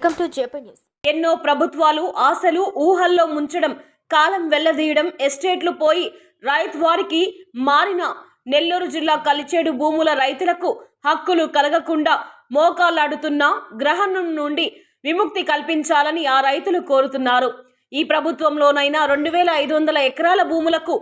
Welcome to JP news ఎన్నో ప్రభుత్వాలు ఆశలు ఊహల్లో ముంచడం కాలం వెళ్ళదీయడం ఎస్టేట్లు పోయి రైతు వారికి మారిన నెల్లూరు జిల్లా కలిచేడు భూముల రైతులకు హక్కులు కలగకుండా మోకాలాడుతున్న గ్రహణం నుండి విముక్తి కల్పించాలని ఆ రైతులు కోరుతున్నారు. ఈ ప్రభుత్వంలోనైనా రెండు వేల ఐదు వందల ఎకరాల భూములకు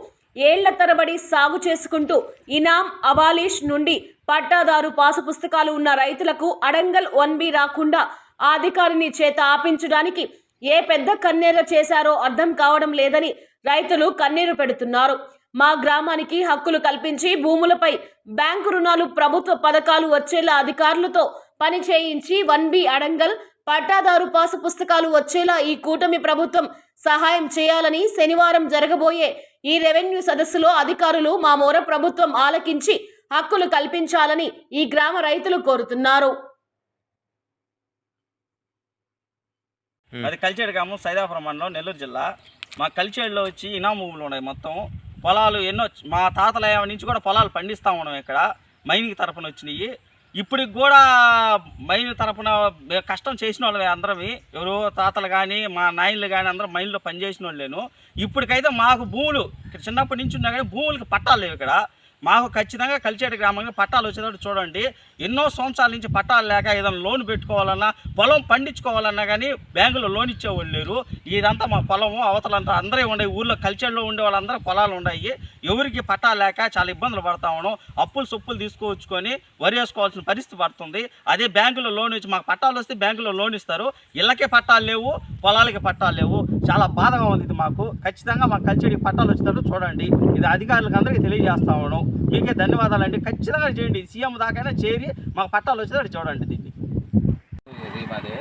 ఏళ్ళ తరబడి సాగు చేసుకుంటూ ఇనాం అబాలిష్ నుండి పట్టాదారు పాసు పుస్తకాలు ఉన్న రైతులకు అడంగల్ వన్ బి రాకుండా ఆ అధికారిని చేత ఆపించడానికి ఏ పెద్ద కన్నీర చేశారో అర్థం కావడం లేదని రైతులు కన్నీరు పెడుతున్నారు. మా గ్రామానికి హక్కులు కల్పించి భూములపై బ్యాంకు రుణాలు ప్రభుత్వ పథకాలు వచ్చేలా అధికారులతో పని చేయించి వన్ బి అడంగల్ పట్టాదారు పాసు పుస్తకాలు వచ్చేలా ఈ కూటమి ప్రభుత్వం సహాయం చేయాలని శనివారం జరగబోయే ఈ రెవెన్యూ సదస్సులో అధికారులు మా మొర ప్రభుత్వం ఆలకించి హక్కులు కల్పించాలని ఈ గ్రామ రైతులు కోరుతున్నారు. అది కలిచేడు గ్రామం సైదాపురం మండలం నెల్లూరు జిల్లా. మా కలిచేడులో వచ్చి ఇనామూవులు భూములు ఉన్నాయి మొత్తం. పొలాలు ఎన్నో మా తాతల నుంచి కూడా పొలాలు పండిస్తా ఉన్నాం ఇక్కడ. మైనింగ్ తరపున వచ్చినాయి. ఇప్పటికి కూడా మైన్ తరపున కష్టం చేసిన వాళ్ళమే అందరమే. ఎవరో తాతలు కానీ మా నాయనలు కానీ అందరం మైన్లో పనిచేసిన వాళ్ళేను. ఇప్పటికైతే మాకు భూములు ఇక్కడ చిన్నప్పటి నుంచి ఉన్నా కానీ భూములకి పట్టాలు లేవు ఇక్కడ. మాకు ఖచ్చితంగా కలిచేటి గ్రామంలో పట్టాలు వచ్చేటట్టు చూడండి. ఎన్నో సంవత్సరాల నుంచి పట్టాలు లేక ఏదైనా లోన్ పెట్టుకోవాలన్నా పొలం పండించుకోవాలన్నా కానీ బ్యాంకులో లోన్ ఇచ్చేవాళ్ళు లేరు. ఇదంతా మా పొలము అవతలంతా అందరే ఉండే ఊర్లో కల్చర్లో ఉండే వాళ్ళందరూ పొలాలు ఉన్నాయి. ఎవరికి పట్టాలు లేక చాలా ఇబ్బందులు పడతా ఉన్నాం. అప్పులు సొప్పులు తీసుకొచ్చుకొని వరి వేసుకోవాల్సిన పరిస్థితి పడుతుంది. అదే బ్యాంకులో లోన్ ఇచ్చి మాకు పట్టాలు వస్తే బ్యాంకులో లోన్ ఇస్తారు. ఇళ్ళకే పట్టాలు లేవు పొలాలకి పట్టాలు లేవు. చాలా బాధగా ఉంది ఇది మాకు. ఖచ్చితంగా మాకు కలిసేటికి పట్టాలు వచ్చేటట్టు చూడండి. ఇది అధికారులకు అందరికీ తెలియజేస్తా ఉన్నాం. మీకే ధన్యవాదాలు అండి ఖచ్చితంగా చేయండి. సీఎం దాకైనా చేరి మాకు పట్టాలు వచ్చేటట్టు చూడండి దీన్ని. ఇది మాది.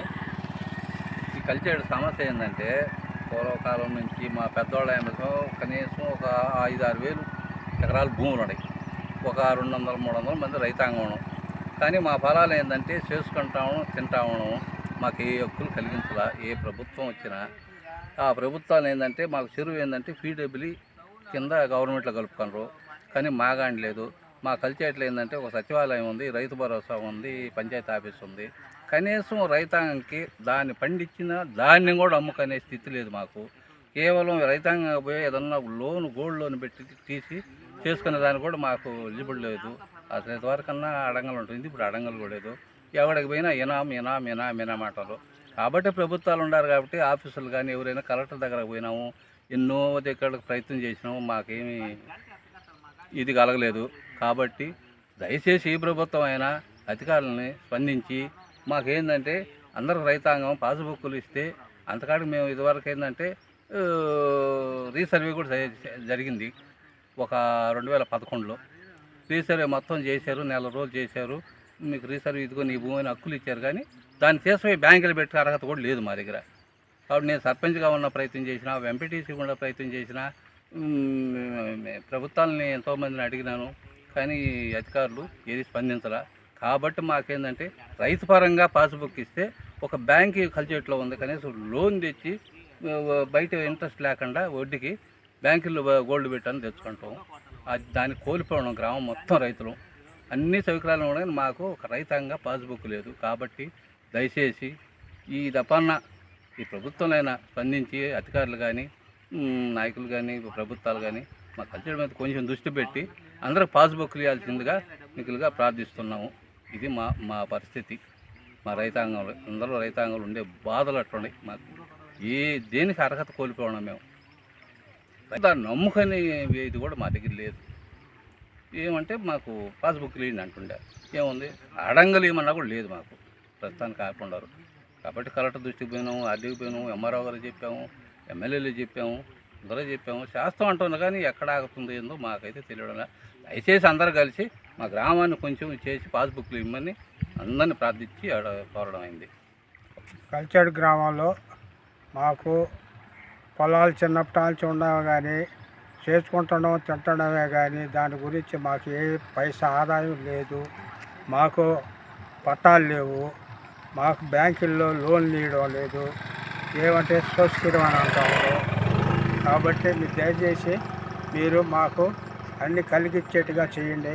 ఈ కల్చర్ సమస్య ఏంటంటే పూర్వకాలం నుంచి మా పెద్దవాళ్ళ ఏమిటో కనీసం ఒక ఐదు ఆరు వేలు ఎకరాల భూములు ఉన్నాయి. ఒక రెండు వందల మూడు వందల మంది రైతాంగం. ఉన్నాం కానీ మా ఫలాలు ఏంటంటే చేసుకుంటాము తింటాము. మాకు ఏ హక్కులు కలిగించాలా ఏ ప్రభుత్వం వచ్చినా. ఆ ప్రభుత్వాలు ఏంటంటే మాకు చెరువు ఏంటంటే పీడబ్ల్యూ కింద గవర్నమెంట్లో కలుపుకున్నారు. కానీ మాగాండి లేదు. మా కల్చేట్లో ఏంటంటే ఒక సచివాలయం ఉంది రైతు భరోసా ఉంది పంచాయతీ ఆఫీస్ ఉంది. కనీసం రైతాంగంకి దాన్ని పండించిన దాన్ని కూడా అమ్ముకునే స్థితి లేదు మాకు. కేవలం రైతాంగం పోయి ఏదన్నా లోన్ గోల్డ్ లోన్ పెట్టి తీసి చేసుకునే దానికి కూడా మాకు ఎలిజిబుల్ లేదు. అసలు ఇంతవరకన్నా అడంగలు ఉంటుంది ఇప్పుడు అడంగలు కూడా లేదు. ఎవడికి పోయినా ఇనాం ఇనాం ఇనాం ఇనాం అంటారు. కాబట్టి ప్రభుత్వాలు ఉన్నారు కాబట్టి ఆఫీసులు కానీ ఎవరైనా కలెక్టర్ దగ్గరకు పోయినాము ఎన్నో దగ్గరకు ప్రయత్నం చేసినాము మాకేమీ ఇది కలగలేదు. కాబట్టి దయచేసి ఈ ప్రభుత్వం అయినా అధికారులని స్పందించి మాకేందంటే అందరూ రైతాంగం పాసుబుక్కులు ఇస్తే అంతకాడికి మేము ఇదివరకు ఏంటంటే రీసర్వే కూడా జరిగింది. ఒక రెండు వేల పదకొండులో. రీసర్వే మొత్తం చేశారు నెల రోజులు చేశారు. మీకు రీసర్వే ఇదిగో నీ భూమిని హక్కులు ఇచ్చారు కానీ దాన్ని తీసుకుపోయి బ్యాంకులు పెట్టే అర్హత కూడా లేదు మా దగ్గర. కాబట్టి నేను సర్పంచ్గా ఉన్న ప్రయత్నం చేసిన ఎంపీటీసీ ఉన్న ప్రయత్నం చేసినా ప్రభుత్వాలని ఎంతోమందిని అడిగినాను కానీ అధికారులు ఏది స్పందించరా కాబట్టి మాకేందంటే రైతు పరంగా పాస్బుక్ ఇస్తే ఒక బ్యాంక్ కల్చేట్లో ఉంది కనీసం లోన్ తెచ్చి బయట ఇంట్రెస్ట్ లేకుండా వడ్డీకి బ్యాంకుల్లో గోల్డ్ పెట్టని తెచ్చుకుంటాం. అది దాన్ని కోల్పోవడం గ్రామం మొత్తం రైతులు. అన్ని సౌకర్యాలు ఉండగానే మాకు ఒక రైతాంగ పాస్బుక్ లేదు. కాబట్టి దయచేసి ఈ దపాన్న ఈ ప్రభుత్వంలో స్పందించి అధికారులు కానీ నాయకులు కానీ ప్రభుత్వాలు కానీ మా కల్చర్ మీద కొంచెం దృష్టి పెట్టి అందరూ పాస్బుక్లు ఇవ్వాల్సిందిగా మిగులుగా ప్రార్థిస్తున్నాము. ఇది మా మా పరిస్థితి. మా రైతాంగంలో అందరూ రైతాంగంలో ఉండే బాధలు అట్లున్నాయి మాకు ఏ దేనికి అర్హత కోల్పోవడం మేము. దాన్ని నమ్ముకని ఇది కూడా మా దగ్గర లేదు. ఏమంటే మాకు పాస్బుక్ లేని అంటుండే. ఏముంది? అడంగలు ఏమన్నా కూడా లేదు మాకు. ప్రస్తుతానికి కాకుండా కాబట్టి కలెక్టర్ దృష్టికి పోయినాము ఆర్డీకి పోయినాము ఎంఆర్ఓ గారు చెప్పాము. ఎమ్మెల్యేలు చెప్పాము అందరూ చెప్పాము శాస్త్రం అంటున్నా కానీ ఎక్కడ ఆగుతుంది ఏందో మాకైతే తెలియడం లేదు. దయచేసి అందరూ కలిసి మా గ్రామాన్ని కొంచెం చేసి పాస్బుక్లు ఇమ్మని అందరిని ప్రార్థించి కోరడం అయింది. కల్చర్డ్ గ్రామంలో మాకు పొలాలు చిన్నప్పటి నుంచి ఉండవు కానీ చేసుకుంటడం తింటడమే కానీ దాని గురించి మాకు ఏ పైసా ఆదాయం లేదు. మాకు పట్టాలు లేవు. మాకు బ్యాంకుల్లో లోన్లు ఇవ్వడం లేదు. ఏమంటే సోసుకిరం అని అంటాము కాబట్టి మీరు దయచేసి మీరు మాకు అన్ని కలిగిచ్చేట్టుగా చేయండి.